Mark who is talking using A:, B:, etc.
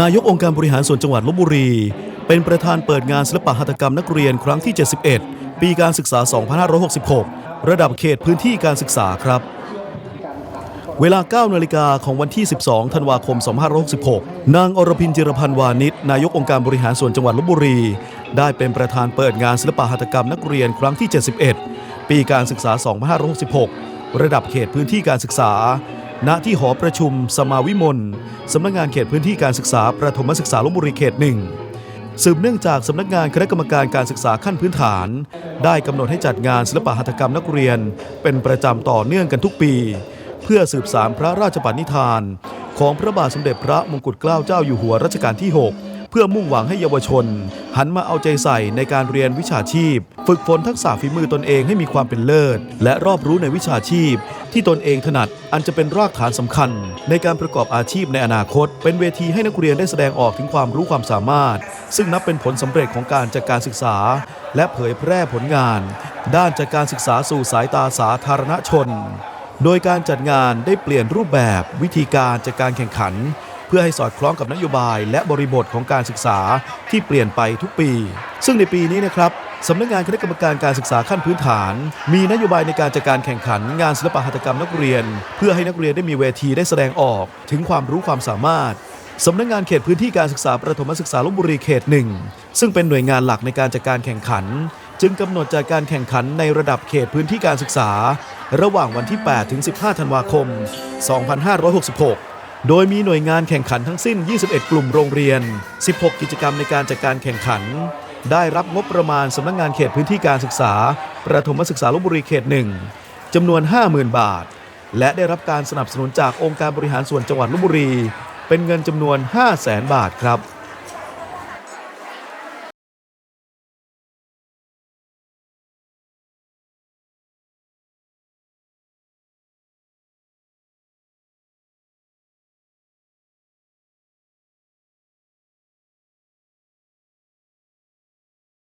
A: นายกองค์การบริหารส่วนจังหวัดลบบุรี เป็นประธานเปิดงานศิลปหัตถกรรมนักเรียนครั้งที่ 71 ปีการศึกษา 2566 ระดับเขตพื้นที่การศึกษาครับ เวลา 9 นาฬิกาของวันที่ 12 ธันวาคม 2566 นางอรพินจิรพันธ์วานิชนายกองค์การบริหารส่วนจังหวัดลบบุรี ได้เป็นประธานเปิดงานศิลปหัตถกรรมนักเรียนครั้งที่ 71 ปีการศึกษา 2566 ระดับเขตพื้นที่การศึกษา ณที่หอประชุมสมาวิมลสำนักงานเขตพื้นที่การศึกษาประถมศึกษาลบบุรีเขตหนึ่งสืบเนื่องจากสำนักงานคณะกรรมการการศึกษาขั้นพื้นฐาน ได้กำหนดให้จัดงานศิลปหัตถกรรมนักเรียน เป็นประจำต่อเนื่องกันทุกปี เพื่อสืบสารพระราชปณิธาน ของพระบาทสมเด็จพระมงกุฎเกล้าเจ้าอยู่หัวรัชกาลที่ 6 เพื่อมุ่งหวังให้เยาวชน หันมาเอาใจใส่ในการเรียนวิชาชีพ ฝึกฝนทักษะฝีมือตนเองให้มีความเป็นเลิศ และรอบรู้ในวิชาชีพ ที่ตนเองถนัดอันจะเป็นรากฐานสำคัญ ในการประกอบอาชีพในอนาคต เป็นเวทีให้นักเรียนได้แสดงออกถึงความรู้ความสามารถ ซึ่งนับเป็นผลสำเร็จของการจัดการศึกษา และเผยแพร่ผลงาน ด้านจัดการศึกษาสู่สายตาสาธารณชน โดยการจัดงานได้เปลี่ยนรูปแบบวิธีการจัดการแข่งขัน พื่อให้สอดคล้องกับนโยบายและบริบทของการศึกษาที่เปลี่ยนไปทุกปี ซึ่งในปีนี้นะครับสำนักงานคณะกรรมการการศึกษาขั้นพื้นฐาน มีนโยบายในการจัดการแข่งขันงานศิลปหัตถกรรมนักเรียน เพื่อให้นักเรียนได้มีเวทีได้แสดงออกถึงความรู้ความสามารถสำนักงานเขตพื้นที่การศึกษาประถมศึกษาลบบุรีเขตหนึ่งซึ่งเป็นหน่วยงานหลักในการจัดการแข่งขัน จึงกำหนดจัดการแข่งขันในระดับเขตพื้นที่การศึกษา ระหว่างวันที่ 8 ถึง 15 ธันวาคม 2566 โดยมีหน่วยงานแข่งขันทั้งสิ้น 21 กลุ่มโรงเรียน 16 กิจกรรมในการจัดการแข่งขัน ได้รับงบประมาณสำนักงานเขตพื้นที่การศึกษา ประถมศึกษาลบบุรีเขตหนึ่งจำนวน 50,000 บาท และได้รับการสนับสนุนจากองค์การบริหารส่วนจังหวัดลบบุรี เป็นเงินจำนวน 5 0 0แสนบาทครับ